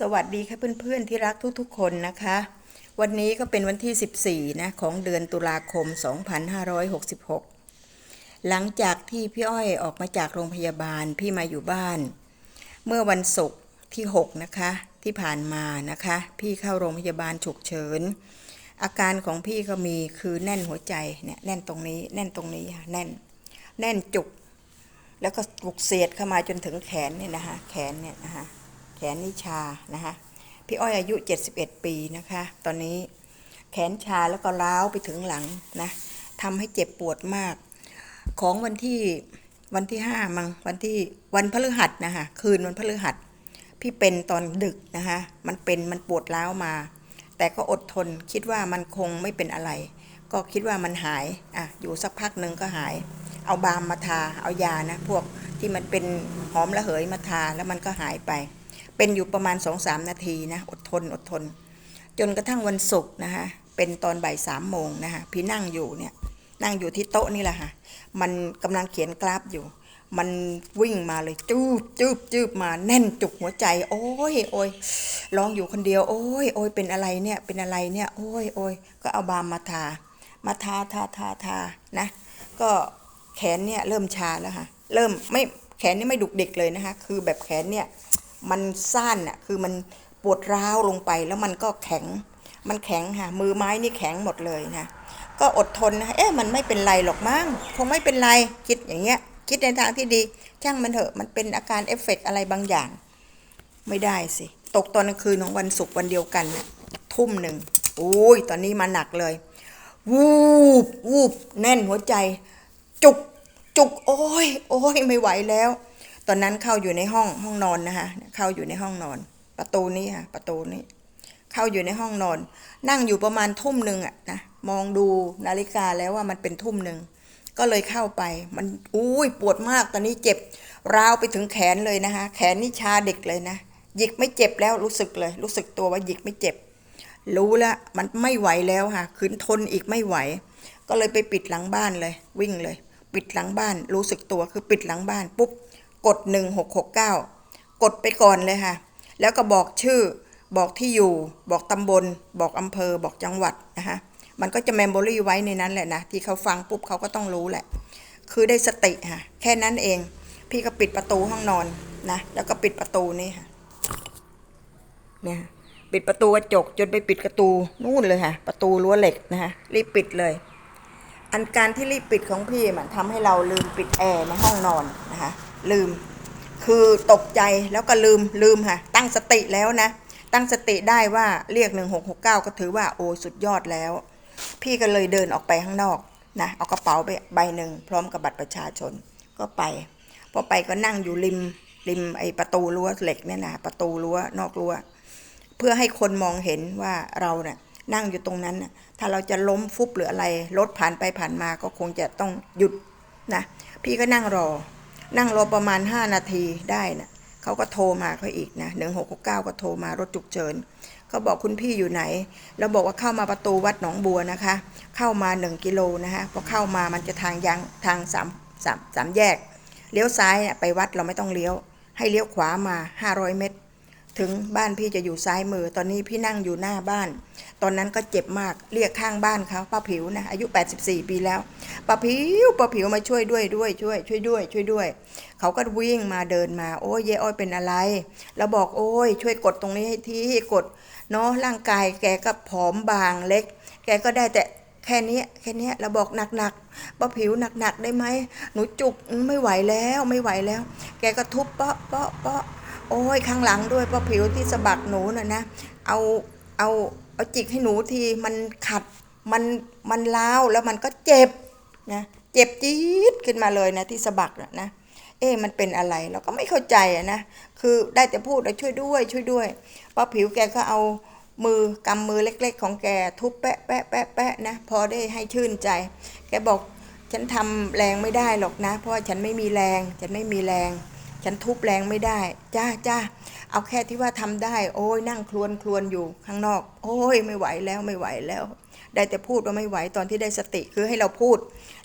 สวัสดีค่ะเพื่อนๆที่รักทุกๆคนนะคะ วันนี้ก็เป็นวันที่ 14 นะ ของเดือนตุลาคม 2566 หลังจากที่พี่อ้อยออกมาจากโรงพยาบาลพี่มาอยู่บ้าน เมื่อวันศุกร์ที่ 6 นะคะ ที่ผ่านมานะคะ พี่เข้าโรงพยาบาลฉุกเฉิน อาการของพี่ก็มีคือแน่นหัวใจเนี่ยแน่นตรงนี้ แน่นตรงนี้แน่น แน่นจุก แล้วก็ปลุกเสียดเข้ามาจนถึงแขนเนี่ยนะคะแขนเนี่ยนะคะ นนี่ชานะคะพี่อ้อยอายุ 71 ปีนะคะ ตอนนี้แขนชาแล้วก็ร้าวไปถึงหลังนะทำให้เจ็บปวดมาก ของวันที่วันที่ห้ามังวันที่วันพฤหัสนะคะคืนวันพฤหัส พี่เป็นตอนดึกนะคะมันเป็นมันปวดร้าวมา แต่ก็อดทนคิดว่ามันคงไม่เป็นอะไร ก็คิดว่ามันหายอะอยู่สักพักหนึ่งก็หาย เอาบาลมมาทาเอายานะพวกที่มันเป็นหอมระเหยมาทาแล้วมันก็หายไป เป็นอยู่ประมาณสองสามนาทีนะ อดทนอดทน จนกระทั่งวันศุกร์นะคะเป็นตอนบ่ายสามโมงนะคะพี่นั่งอยู่เนี่ยนั่งอยู่ที่โต๊ะนี่แหละค่ะ มันกำลังเขียนกราฟอยู่ มันวิ่งมาเลยจูบจูบจูบมาแน่นจุกหัวใจ โอ้ยโอ้ยร้องอยู่คนเดียว โอ้ยโอ้ยเป็นอะไรเนี่ยเป็นอะไรเนี่ย โอ้ยโอ้ยก็เอาบาลมมาทา มาทาทาทาทานะ ก็แขนเนี่ยเริ่มชาแล้วค่ะ เริ่มไม่แขนนี่ไม่ดุกดิกเลยนะคะ คือแบบแขนเนี่ย มันสั้นอะคือมันปวดร้าวลงไปแล้วมันก็แข็ง มันแข็งค่ะ มือไม้นี่แข็งหมดเลยนะ ก็อดทนนะ เอ๊ะ มันไม่เป็นไรหรอกมั้ง คงไม่เป็นไร คิดอย่างเงี้ย คิดในทางที่ดี ช่างมันเถอะ มันเป็นอาการเอฟเฟกต์อะไรบางอย่าง ไม่ได้สิ ตกตอนกลางคืนของวันศุกร์วันเดียวกันนะทุ่มหนึ่งโอ้ย ตอนนี้มาหนักเลย วูบ วูบ แน่นหัวใจ จุก จุก โอ้ย โอ้ย ไม่ไหวแล้ว ตอนนั้นเข้าอยู่ในห้องห้องนอนนะคะเข้าอยู่ในห้องนอน ประตูนี้ค่ะ ประตูนี้ เข้าอยู่ในห้องนอน นั่งอยู่ประมาณทุ่มหนึ่งอะนะมองดูนาฬิกาแล้วว่ามันเป็นทุ่มหนึ่งก็เลยเข้าไป มันอุ้ยปวดมากตอนนี้เจ็บราวไปถึงแขนเลยนะคะ แขนนี่ชาเด็กเลยนะหยิกไม่เจ็บแล้วรู้สึกเลย รู้สึกตัวว่าหยิกไม่เจ็บ รู้แล้วมันไม่ไหวแล้วค่ะขืนทนอีกไม่ไหว ก็เลยไปปิดหลังบ้านเลย วิ่งเลย ปิดหลังบ้าน รู้สึกตัวคือปิดหลังบ้านปุ๊บ กดหนึ่งหกหกเก้ากดไปก่อนเลยค่ะ แล้วก็บอกชื่อ บอกที่อยู่ บอกตำบล บอกอำเภอ บอกจังหวัดนะคะมันก็จะเมมโมรี่ไว้ในนั้นแหละนะ ที่เขาฟังปุ๊บเขาก็ต้องรู้แหละ คือได้สติค่ะ แค่นั้นเอง พี่ก็ปิดประตูห้องนอนนะ แล้วก็ปิดประตูนี่ค่ะ เนี่ยปิดประตูกระจกจนไปปิดประตูนู่นเลยค่ะ ประตูรั้วเหล็กนะคะรีบปิดเลย อันการที่รีบปิดของพี่มันทำให้เราลืมปิดแอร์ในห้องนอนนะคะ ลืม คือตกใจแล้วก็ลืมลืมค่ะ ตั้งสติแล้วนะ ตั้งสติได้ว่าเรียก 1669 ก็ถือว่าโอ้สุดยอดแล้ว พี่ก็เลยเดินออกไปข้างนอกนะเอากระเป๋าไปใบหนึ่งพร้อมกับบัตรประชาชนก็ไป พอไปก็นั่งอยู่ริมริมไอประตูรั้วเหล็กเนี่ยนะประตูรั้วนอกรั้ว เพื่อให้คนมองเห็นว่าเราเนี่ยนั่งอยู่ตรงนั้นนะถ้าเราจะล้มฟุบหรืออะไรรถผ่านไปผ่านมาก็คงจะต้องหยุดนะ พี่ก็นั่งรอ นั่งรอประมาณ 5 นาทีได้นะเขาก็โทรมาเขาอีกนะหนึ่งหกเก้าก็โทรมารถฉุกเฉินเขาบอกคุณพี่อยู่ไหน เราบอกว่าเข้ามาประตูวัดหนองบัวนะคะ เข้ามา 1 กิโลนะคะพอเข้ามามันจะทางยังทางสามสามสามแยก เลี้ยวซ้ายน่ะไปวัดเราไม่ต้องเลี้ยว ให้เลี้ยวขวามา 500 เมตร ถึงบ้านพี่จะอยู่ซ้ายมือ ตอนนี้พี่นั่งอยู่หน้าบ้าน ตอนนั้นก็เจ็บมากเรียกข้างบ้านเขาป้าผิวนะอายุ 84 ปีแล้วป้าผิวป้าผิวมาช่วยด้วยด้วยช่วย ช่วยด้วย ช่วยด้วย เขาก็วิ่งมาเดินมา โอ้ยเยอ้อยเป็นอะไร แล้วบอกโอ้ย ช่วยกดตรงนี้ให้ทีกดเนาะร่างกายแกก็ผอมบางเล็ก แกก็ได้แต่แค่นี้แค่นี้เราบอกหนักๆป้าผิวหนักๆได้ไหมหนูจุกไม่ไหวแล้วไม่ไหวแล้ว แกก็ทุบเปาะเปาะเปาะ โอ้ยข้างหลังด้วยเพราะผิวที่สะบักหนูน่ะนะ เอาเอาเอาจิกให้หนูทีมันขัดมันมันล้าวแล้วมันก็เจ็บนะเจ็บจี๊ดขึ้นมาเลยนะที่สะบักน่ะนะเอ๊ะมันเป็นอะไรเราก็ไม่เข้าใจอะนะคือได้แต่พูดว่าช่วยด้วย ช่วยด้วยป้าผิวแกก็เอามือกำมือเล็ก ๆ ของแกทุบแปะแปะแปะแปะนะพอได้ให้ชื่นใจ แกบอกฉันทำแรงไม่ได้หรอกนะ เพราะว่าฉันไม่มีแรง ฉันไม่มีแรง ฉันทุบแรงไม่ได้ จ้าจ้าเอาแค่ที่ว่าทำได้ โอ้ยนั่งคลวนคลวนอยู่ข้างนอก โอ้ยไม่ไหวแล้วไม่ไหวแล้ว ได้แต่พูดว่าไม่ไหวตอนที่ได้สติคือให้เราพูด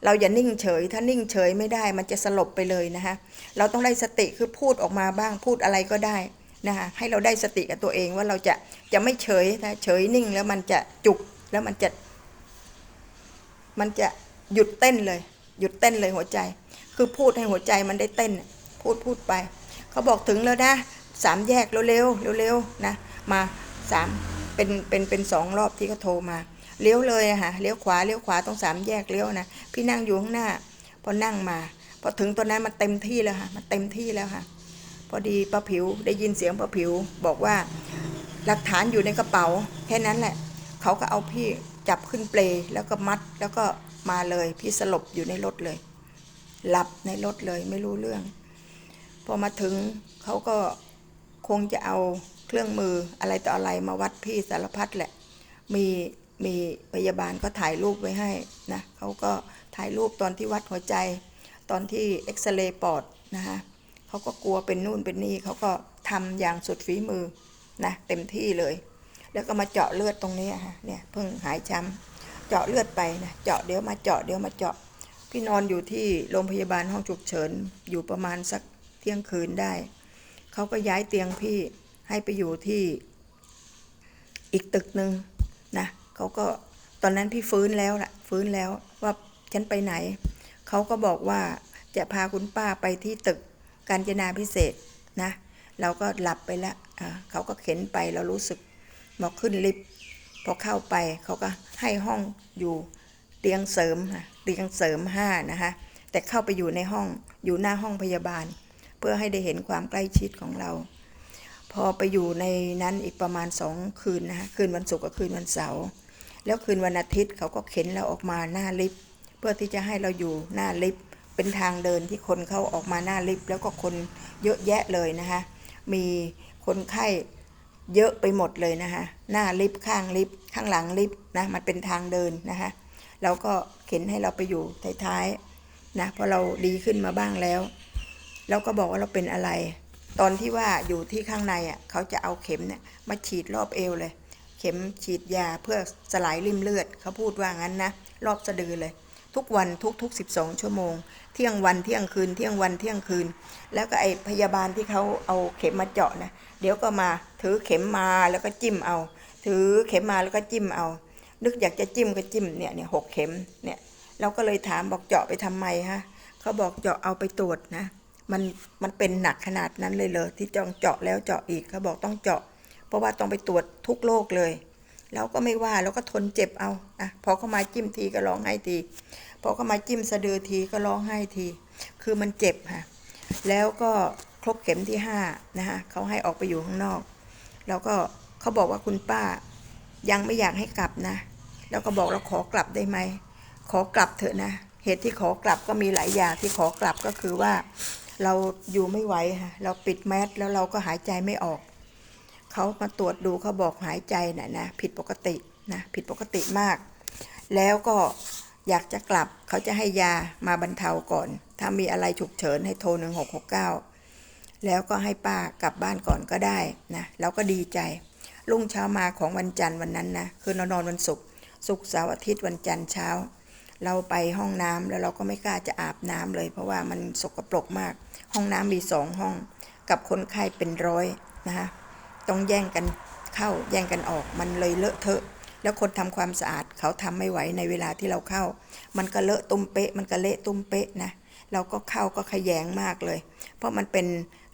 เราอย่านิ่งเฉย ถ้านิ่งเฉยไม่ได้ มันจะสลบไปเลยนะคะเราต้องได้สติคือพูดออกมาบ้างพูดอะไรก็ได้นะคะให้เราได้สติกับตัวเองว่าเราจะจะไม่เฉยนะเฉยนิ่งแล้วมันจะจุกแล้วมันจะมันจะหยุดเต้นเลย หยุดเต้นเลยหัวใจ คือพูดให้หัวใจมันได้เต้น พูดพูดไป เขาบอกถึงแล้วนะสามแยกเร็วๆเร็วๆนะมาสามเป็นเป็นเป็นสองรอบที่เขาโทรมาเลี้ยวเลยอะค่ะเลี้ยวขวาเลี้ยวขวาตรงสามแยกเลี้ยวนะพี่นั่งอยู่ข้างหน้า พอนั่งมาพอถึงตอนนั้นมันเต็มที่แล้วค่ะมันเต็มที่แล้วค่ะ พอดีป้าผิวได้ยินเสียงป้าผิว บอกว่าหลักฐานอยู่ในกระเป๋า แค่นั้นแหละ เขาก็เอาพี่จับขึ้นเปลแล้วก็มัดแล้วก็มาเลย พี่สลบอยู่ในรถเลย หลับในรถเลยไม่รู้เรื่อง พอมาถึงเขาก็คงจะเอาเครื่องมืออะไรต่ออะไรมาวัดพี่สารพัดแหละ มีมีพยาบาลก็ถ่ายรูปไว้ให้นะเขาก็ถ่ายรูปตอนที่วัดหัวใจ ตอนที่เอ็กซเรย์ปอดนะคะเขาก็กลัวเป็นนู่นเป็นนี่เขาก็ทำอย่างสุดฝีมือนะเต็มที่เลย แล้วก็มาเจาะเลือดตรงนี้ค่ะเนี่ยเพิ่งหายช้ำเจาะเลือดไปนะเจาะเดี๋ยวมาเจาะเดี๋ยวมาเจาะพี่นอนอยู่ที่โรงพยาบาลห้องฉุกเฉินอยู่ประมาณสัก เที่ยงคืนได้ เขาก็ย้ายเตียงพี่ให้ไปอยู่ที่อีกตึกหนึ่งนะเขาก็ตอนนั้นพี่ฟื้นแล้วล่ะ ฟื้นแล้วว่าฉันไปไหน เขาก็บอกว่าจะพาคุณป้าไปที่ตึกกาญจนาพิเศษนะ เราก็หลับไปล้วอ่าเขาก็เข็นไปเรารู้สึกบอกขึ้นลิฟต์พอเข้าไปเขาก็ให้ห้องอยู่เตียงเสริมเตียงเสริมห้านะคะแต่เข้าไปอยู่ในห้องอยู่หน้าห้องพยาบาล เพื่อให้ได้เห็นความใกล้ชิดของเรา พอไปอยู่ในนั้นอีกประมาณสองคืนนะคะคืนวันศุกร์กับคืนวันเสาร์แล้วคืนวันอาทิตย์เขาก็เข็นเราออกมาหน้าลิฟต์เพื่อที่จะให้เราอยู่หน้าลิฟต์เป็นทางเดินที่คนเข้าออกมาหน้าลิฟต์แล้วก็คนเยอะแยะเลยนะคะมีคนไข้เยอะไปหมดเลยนะคะหน้าลิฟต์ข้างลิฟต์ข้างหลังลิฟต์นะมันเป็นทางเดินนะคะแล้วก็เข็นให้เราไปอยู่ท้ายๆนะพอเราดีขึ้นมาบ้างแล้ว แล้วก็บอกว่าเราเป็นอะไร ตอนที่ว่าอยู่ที่ข้างในอะเขาจะเอาเข็มเนี่ยมาฉีดรอบเอวเลย เข็มฉีดยาเพื่อสลายริมเลือดเขาพูดว่างั้นนะรอบสะดือเลย ทุกวันทุกทุกสิบสองชั่วโมง เที่ยงวันเที่ยงคืน เที่ยงวันเที่ยงคืน แล้วก็ไอพยาบาลที่เขาเอาเข็มมาเจาะนะเดี๋ยวก็มาถือเข็มมาแล้วก็จิ้มเอา ถือเข็มมาแล้วก็จิ้มเอา นึกอยากจะจิ้มก็จิ้มเนี่ยเนี่ยหกเข็มเนี่ยเราก็เลยถามบอกเจาะไปทำไมฮะเขาบอกเจาะเอาไปตรวจนะ มันมันเป็นหนักขนาดนั้นเลยเลยที่จ้องเจาะแล้วเจาะอีกเขาบอกต้องเจาะ เพราะว่าต้องไปตรวจทุกโรคเลยเราก็ไม่ว่าเราก็ทนเจ็บเอาอะพอเขามาจิ้มทีก็ร้องไห้ทีพอเขามาจิ้มสะดือทีก็ร้องไห้ที คือมันเจ็บค่ะแล้วก็ครบเข็มที่ห้านะคะเขาให้ออกไปอยู่ข้างนอก แล้วก็เขาบอกว่าคุณป้ายังไม่อยากให้กลับนะ แล้วก็บอกเราขอกลับได้ไหมขอกลับเถอะนะ เหตุที่ขอกลับก็มีหลายอย่างที่ขอกลับก็คือว่า เราอยู่ไม่ไหวค่ะเราปิดแมสแล้วเราก็หายใจไม่ออก เขามาตรวจดูเขาบอกหายใจน่ะนะผิดปกตินะผิดปกติมาก แล้วก็อยากจะกลับเขาจะให้ยามาบรรเทาก่อน ถ้ามีอะไรฉุกเฉินให้โทร 1669 แล้วก็ให้ป้ากลับบ้านก่อนก็ได้นะเราก็ดีใจ รุ่งเช้ามาของวันจันทร์วันนั้นนะคือนอนวันศุกร์ศุกร์เสาร์อาทิตย์วันจันทร์เช้า เราไปห้องน้ำแล้วเราก็ไม่กล้าจะอาบน้ำเลย เพราะว่ามันสกปรกมาก ห้องน้ำมีสองห้อง กับคนไข้เป็นร้อยนะคะต้องแย่งกันเข้าแย่งกันออกมันเลยเลอะเทอะแล้วคนทำความสะอาดเขาทำไม่ไหวในเวลาที่เราเข้า มันก็เลอะตุ้มเป๊ะ มันก็เละตุ้มเป๊ะนะเราก็เข้าก็ขยงมากเลย เพราะมันเป็น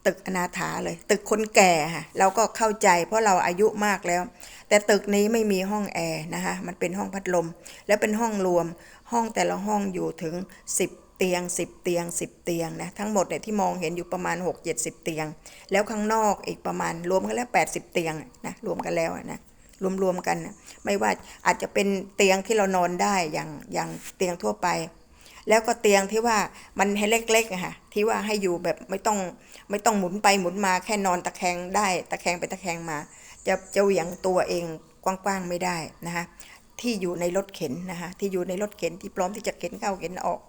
ตึกอนาถาเลย ตึกคนแก่ค่ะเราก็เข้าใจ เพราะเราอายุมากแล้ว แต่ตึกนี้ไม่มีห้องแอร์นะคะมันเป็นห้องพัดลม แล้วเป็นห้องรวมห้องแต่ละห้องอยู่ถึง 10 เตียง 10 เตียง 10 เตียงนะทั้งหมดเนี่ยที่มองเห็นอยู่ประมาณ 6 70 เตียง แล้วข้างนอกอีกประมาณรวมกันแล้ว 80 เตียงนะรวมกันแล้วนะรวมๆกันนะไม่ว่าอาจจะเป็นเตียงที่เรานอนได้อย่างอย่างเตียงทั่วไป แล้วก็เตียงที่ว่ามันให้เล็กๆค่ะที่ว่าให้อยู่แบบไม่ต้องไม่ต้องหมุนไปหมุนมาแค่นอนตะแคงได้ตะแคงไปตะแคงมา จะจะเหวี่ยงตัวเองกว้างๆไม่ได้นะคะที่อยู่ในรถเข็นนะคะที่อยู่ในรถเข็นที่พร้อมที่จะเข็นเข้าเข็นออก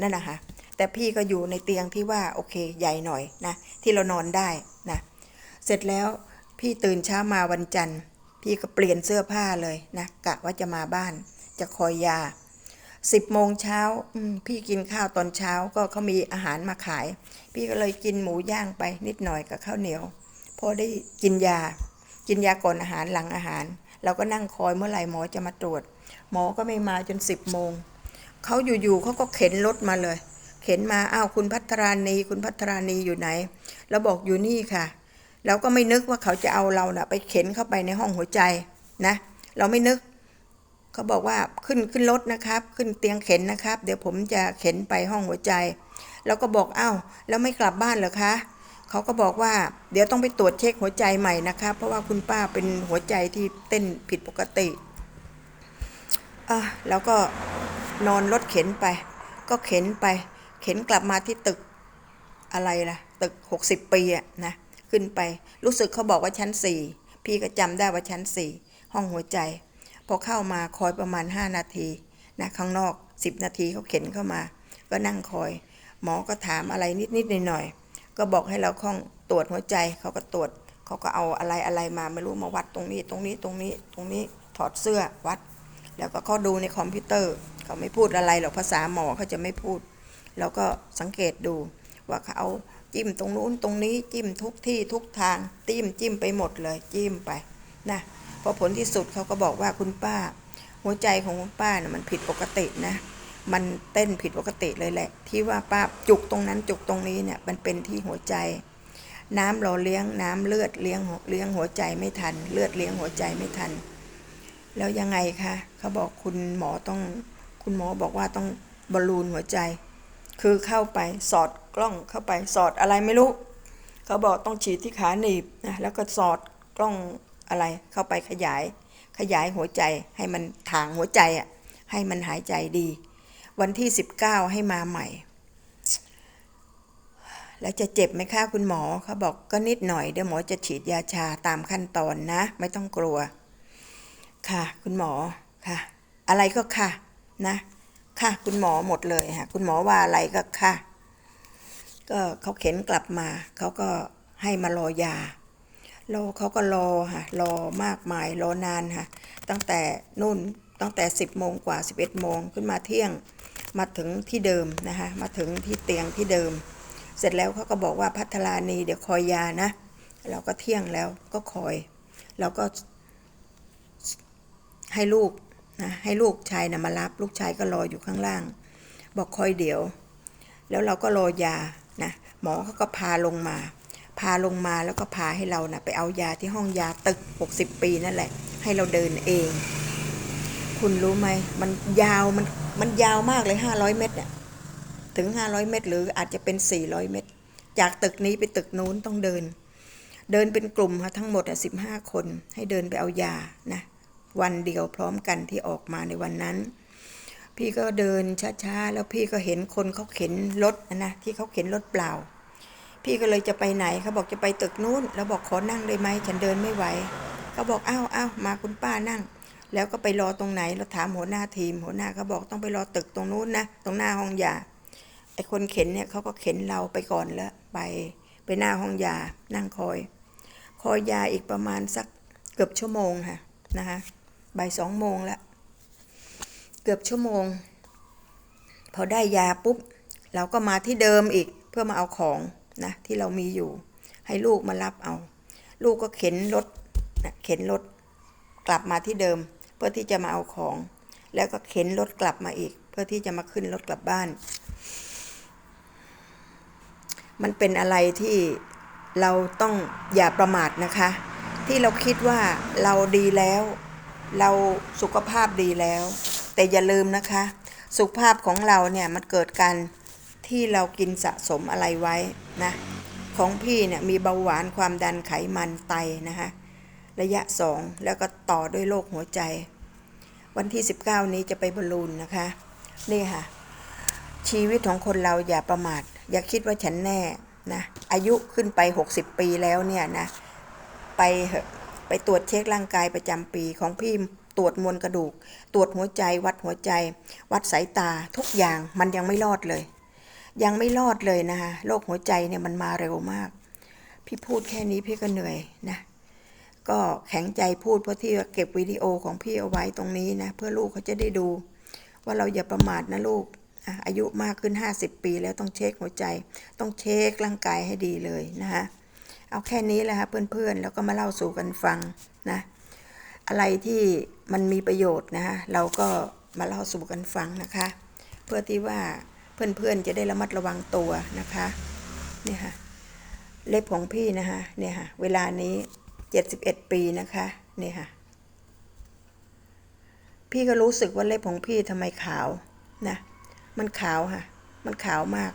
นั่นนะคะแต่พี่ก็อยู่ในเตียงที่ว่าโอเคใหญ่หน่อยนะที่เรานอนได้นะเสร็จแล้วพี่ตื่นเช้ามาวันจันทร์ พี่ก็เปลี่ยนเสื้อผ้าเลยนะกะว่าจะมาบ้าน จะคอยยาสิบโมงเช้าพี่กินข้าวตอนเช้าก็เขามีอาหารมาขาย พี่ก็เลยกินหมูย่างไปนิดหน่อยกับข้าวเหนียวพออได้กินยา กินยาก่อนอาหารหลังอาหาร เราก็นั่งคอยเมื่อไหร่หมอจะมาตรวจ หมอก็ไม่มาจนสิบโมง เขาอยู่ๆเขาก็เข็นรถมาเลย เข็นมาอ้าวคุณพัทรานีคุณพัทรานีอยู่ไหนเราบอกอยู่นี่ค่ะเราก็ไม่นึกว่าเขาจะเอาเราน่ะ ไปเข็นเข้าไปในห้องหัวใจนะ เราไม่นึก เขาบอกว่าขึ้นขึ้นรถนะครับ ขึ้นเตียงเข็นนะครับ เดี๋ยวผมจะเข็นไปห้องหัวใจเราก็บอกอ้าวแล้วไม่กลับบ้านเหรอคะเขาก็บอกว่า เดี๋ยวต้องไปตรวจเช็คหัวใจใหม่นะครับเพราะว่าคุณป้าเป็นหัวใจที่เต้นผิดปกติอะแล้วก็ นอนรถเข็นไป ก็เข็นไป เข็นกลับมาที่ตึกอะไรล่ะ ตึก 60 ปีอะนะขึ้นไปรู้สึกเขาบอกว่าชั้น 4 พี่ก็จำได้ว่าชั้น 4 ห้องหัวใจ พอเข้ามาคอยประมาณ 5 นาทีนะข้างนอก 10 นาทีเขาเข็นเข้ามา ก็นั่งคอย หมอก็ถามอะไรนิดๆหน่อยๆก็บอกให้เราข้องตรวจหัวใจเขาก็ตรวจเขาก็เอาอะไรอะไรมาไม่รู้มาวัดตรงนี้ตรงนี้ตรงนี้ตรงนี้ถอดเสื้อวัด แล้วก็เขาดูในคอมพิวเตอร์ เขาไม่พูดอะไรหรอกภาษาหมอเขาจะไม่พูด แล้วก็สังเกตดูว่าเขาจิ้มตรงนู้นตรงนี้จิ้มทุกที่ทุกทางจิ้มจิ้มไปหมดเลยจิ้มไปนะพอผลที่สุดเขาก็บอกว่าคุณป้า หัวใจของคุณป้านะ่ะมันผิดปกตินะ มันเต้นผิดปกติเลยแหละ ที่ว่าป้าจุกตรงนั้นจุกตรงนี้เนี่ยมันเป็นที่หัวใจ น้ำเราเลี้ยงน้ำเลือดเลี้ยงเลี้ยงหัวใจไม่ทัน เลือดเลี้ยงหัวใจไม่ทัน แล้วยังไงคะเขาบอกคุณหมอต้อง คุณหมอบอกว่าต้องบอลลูนหัวใจ คือเข้าไปสอดกล้องเข้าไปสอดอะไรไม่รู้ เขาบอกต้องฉีดที่ขาหนีบนะแล้วก็สอดกล้องอะไรเข้าไปขยาย ขยายหัวใจให้มันถางหัวใจอะให้มันหายใจดี วันที่ 19 ให้มาใหม่ แล้วจะเจ็บไหมคะคุณหมอเขาบอกก็นิดหน่อยเดี๋ยวหมอจะฉีดยาชาตามขั้นตอนนะ ไม่ต้องกลัว ค่ะ คุณหมอค่ะ อะไรก็ค่ะ นะ ค่ะคุณหมอหมดเลยค่ะคุณหมอว่าอะไรก็ค่ะ ก็เขาเข็นกลับมา เขาก็ให้มารอยา รอเขาก็รอค่ะรอมากมายรอนานค่ะ ตั้งแต่นู่นตั้งแต่ 10โมงกว่า 11โมงขึ้นมาเที่ยงมาถึงที่เดิมนะคะมาถึงที่เตียงที่เดิม เสร็จแล้วเขาก็บอกว่าพัทรานีเดี๋ยวคอยยานะ เราก็เที่ยงแล้วก็คอย เราก็ให้ลูก นะให้ลูกชายนะมารับ ลูกชายก็รออยู่ข้างล่าง บอกคอยเดี๋ยว แล้วเราก็รอยานะหมอเขาก็พาลงมา พาลงมาแล้วก็พาให้เรานะไปเอายาที่ห้องยาตึก 60 ปีนั่นแหละ ให้เราเดินเอง คุณรู้ไหมมันยาวมันมันยาวมากเลย 500 เมตรเนี่ยถึง 500 เมตร หรืออาจจะเป็น 400 เมตร จากตึกนี้ไปตึกนู้นต้องเดิน เดินเป็นกลุ่มค่ะทั้งหมดอะ15คนให้เดินไปเอายานะ วันเดียวพร้อมกันที่ออกมาในวันนั้น พี่ก็เดินช้าๆ แล้วพี่ก็เห็นคนเขาเข็นรถนะนะที่เขาเข็นรถเปล่า พี่ก็เลยจะไปไหนเขาบอกจะไปตึกนู้น แล้วบอกขอนั่งได้ไหมฉันเดินไม่ไหวเขาบอกอ้าวอ้าวมาคุณป้านั่ง แล้วก็ไปรอตรงไหนเราถามหัวหน้าทีม หัวหน้าเขาบอกต้องไปรอตึกตรงนู้นนะตรงหน้าห้องยาไอคนเข็นเนี่ยเขาก็เข็นเราไปก่อนแล้วไปไปหน้าห้องยานั่งคอย คอยยาอีกประมาณสักเกือบชั่วโมงค่ะนะคะ บ่ายสองโมงแล้วเกือบชั่วโมง พอได้ยาปุ๊บ เราก็มาที่เดิมอีกเพื่อมาเอาของนะที่เรามีอยู่ ให้ลูกมารับเอา ลูกก็เข็นรถนะเข็นรถกลับมาที่เดิม เพื่อที่จะมาเอาของ แล้วก็เข็นรถกลับมาอีก เพื่อที่จะมาขึ้นรถกลับบ้าน มันเป็นอะไรที่เราต้องอย่าประมาทนะคะ ที่เราคิดว่าเราดีแล้ว เราสุขภาพดีแล้ว แต่อย่าลืมนะคะ สุขภาพของเราเนี่ยมันเกิดการที่เรากินสะสมอะไรไว้นะของพี่เนี่ยมีเบาหวานความดันไขมันไตนะคะระยะสองแล้วก็ต่อด้วยโรคหัวใจ วันที่ 19 นี้จะไปบอลลูนนะคะ นี่ค่ะ ชีวิตของคนเราอย่าประมาท อย่าคิดว่าฉันแน่นะอายุขึ้นไป 60 ปีแล้วเนี่ยนะ ไปเหอะ ไปตรวจเช็คร่างกายประจำปีของพี่ตรวจมวลกระดูก ตรวจหัวใจ วัดหัวใจ วัดสายตาทุกอย่างมันยังไม่รอดเลย ยังไม่รอดเลยนะคะโรคหัวใจเนี่ยมันมาเร็วมาก พี่พูดแค่นี้พี่ก็เหนื่อยนะก็แข็งใจพูดเพราะที่เก็บวิดีโอของพี่เอาไว้ตรงนี้นะเพื่อลูกเขาจะได้ดู ว่าเราอย่าประมาทนะลูกอะอายุมากขึ้น 50 ปีแล้วต้องเช็คหัวใจ ต้องเช็คร่างกายให้ดีเลยนะคะ เอาแค่นี้แหละค่ะเพื่อนๆ แล้วก็มาเล่าสู่กันฟังนะอะไรที่มันมีประโยชน์นะฮะเราก็มาเล่าสู่กันฟังนะคะ เพื่อที่ว่าเพื่อนๆจะได้ระมัดระวังตัวนะคะเนี่ยค่ะเล็บของพี่นะคะเนี่ยค่ะเวลานี้71ปีนะคะเนี่ยค่ะพี่ก็รู้สึกว่าเล็บของพี่ทำไมขาวนะมันขาวค่ะ มันขาวมาก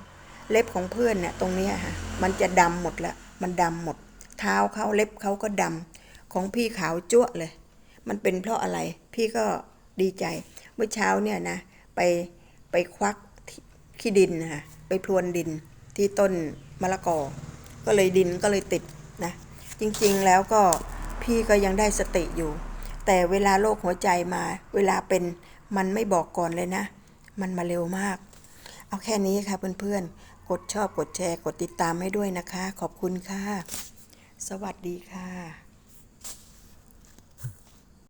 เล็บของเพื่อนเนี่ยตรงนี้ค่ะมันจะดำหมดละ มันดำหมด เท้าเขาเล็บเขาก็ดำของพี่ขาวจั่วเลย มันเป็นเพราะอะไรพี่ก็ดีใจ เมื่อเช้าเนี่ยนะ ไปไปควักที่ขี้ดินนะคะไปพรวนดินที่ต้นมะละกอ ก็เลยดินก็เลยติดนะ จริงๆแล้วก็พี่ก็ยังได้สติอยู่ แต่เวลาโรคหัวใจมา เวลาเป็นมันไม่บอกก่อนเลยนะ มันมาเร็วมาก เอาแค่นี้ค่ะเพื่อนๆ กดชอบกดแชร์ กดติดตามให้ด้วยนะคะ ขอบคุณค่ะ สวัสดีค่ะ